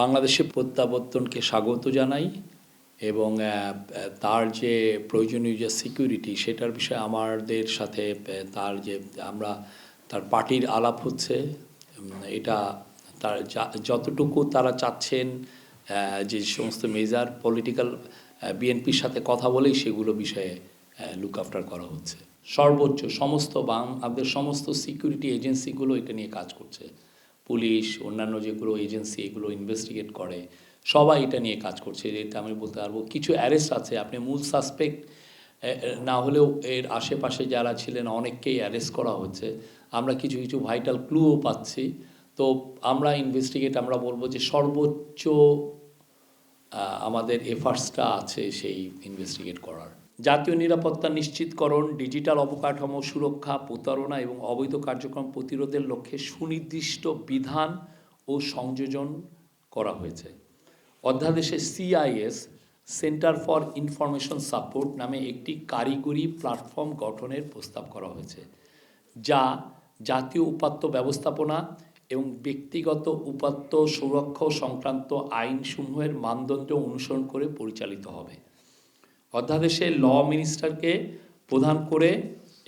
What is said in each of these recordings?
বাংলাদেশে প্রত্যাবর্তনকে স্বাগত জানাই এবং তার যে প্রয়োজনীয় যে সিকিউরিটি সেটার বিষয়ে আমাদের সাথে তার যে আমরা, তার পার্টির আলাপ হচ্ছে। এটা তার যতটুকু তারা চাচ্ছেন যে সমস্ত মেজার পলিটিক্যাল বিএনপির সাথে কথা বলেই সেগুলো বিষয়ে লুক আফটার করা হচ্ছে। সর্বোচ্চ সমস্ত বাং, আমাদের সমস্ত সিকিউরিটি এজেন্সিগুলো এটা নিয়ে কাজ করছে। পুলিশ, অন্যান্য যেগুলো এজেন্সি এগুলো ইনভেস্টিগেট করে, সবাই এটা নিয়ে কাজ করছে। এটা আমি বলতে পারব, কিছু অ্যারেস্ট আছে। আপনি মূল সাসপেক্ট না হলেও এর আশেপাশে যারা ছিলেন অনেককেই অ্যারেস্ট করা হচ্ছে। আমরা কিছু কিছু ভাইটাল ক্লুও পাচ্ছি। তো আমরা ইনভেস্টিগেট আমরা বলব যে সর্বোচ্চ আমাদের এফার্টসটা আছে সেই ইনভেস্টিগেট করার। জাতীয় নিরাপত্তা নিশ্চিতকরণ, ডিজিটাল অবকাঠামো সুরক্ষা, প্রতারণা এবং অবৈধ কার্যক্রম প্রতিরোধের লক্ষ্যে সুনির্দিষ্ট বিধান ও সংযোজন করা হয়েছে। অধ্যাদেশে CIS, centre for information support নামে একটি কারিগরি প্ল্যাটফর্ম গঠনের প্রস্তাব করা হয়েছে, যা জাতীয় উপাত্ত ব্যবস্থাপনা এবং ব্যক্তিগত উপাত্ত সুরক্ষা সংক্রান্ত আইনসমূহের মানদণ্ড অনুসরণ করে পরিচালিত হবে। অধ্যাদেশে ল মিনিস্টারকে প্রধান করে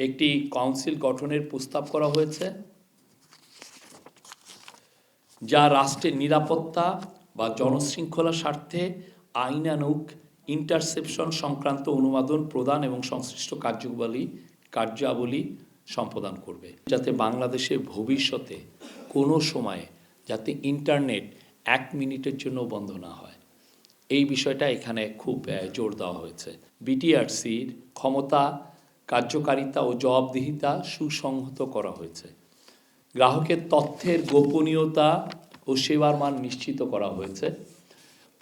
একটি কাউন্সিল গঠনের প্রস্তাব করা হয়েছে, যা রাষ্ট্রের নিরাপত্তা বা জনশৃঙ্খলা স্বার্থে আইনানুগ ইন্টারসেপশন সংক্রান্ত অনুমোদন প্রদান এবং সংশ্লিষ্ট কার্যাবলী কার্যাবলী সম্পাদন করবে, যাতে বাংলাদেশের ভবিষ্যতে কোনো সময়ে যাতে ইন্টারনেট এক মিনিটের জন্য বন্ধ না হয়। এই বিষয়টা এখানে খুব জোর দেওয়া হয়েছে। বিটিআরসির ক্ষমতা কার্যকারিতা ও জবাবদিহিতা সুসংহত করা হয়েছে। গ্রাহকের তথ্যের গোপনীয়তা ও সেবার মান নিশ্চিত করা হয়েছে।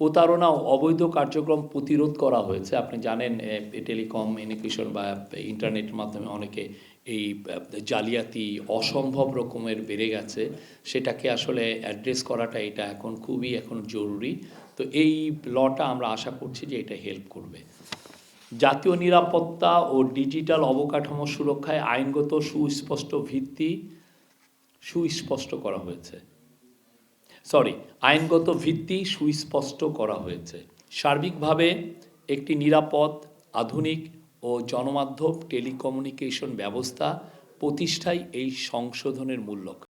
প্রতারণা ও অবৈধ কার্যক্রম প্রতিরোধ করা হয়েছে। আপনি জানেন এ, টেলিকম ইনিকুয়েশন বা ইন্টারনেটের মাধ্যমে অনেকে এই জালিয়াতি অসম্ভব রকমের বেড়ে গেছে। সেটাকে আসলে অ্যাড্রেস করাটা এটা এখন খুবই এখন জরুরি। তো এই লটা আমরা আশা করছি যে এটা হেল্প করবে। জাতীয় নিরাপত্তা ও ডিজিটাল অবকাঠামো সুরক্ষায় আইনগত সুস্পষ্ট ভিত্তি সুস্পষ্ট করা হয়েছে। সরি আইনগত ভিত্তি সুস্পষ্ট করা হয়েছে। সার্বিকভাবে একটি নিরাপদ, আধুনিক ও জনমাধ্যম টেলিকমিউনিকেশন ব্যবস্থা প্রতিষ্ঠাই এই সংশোধনের মূল লক্ষ্য।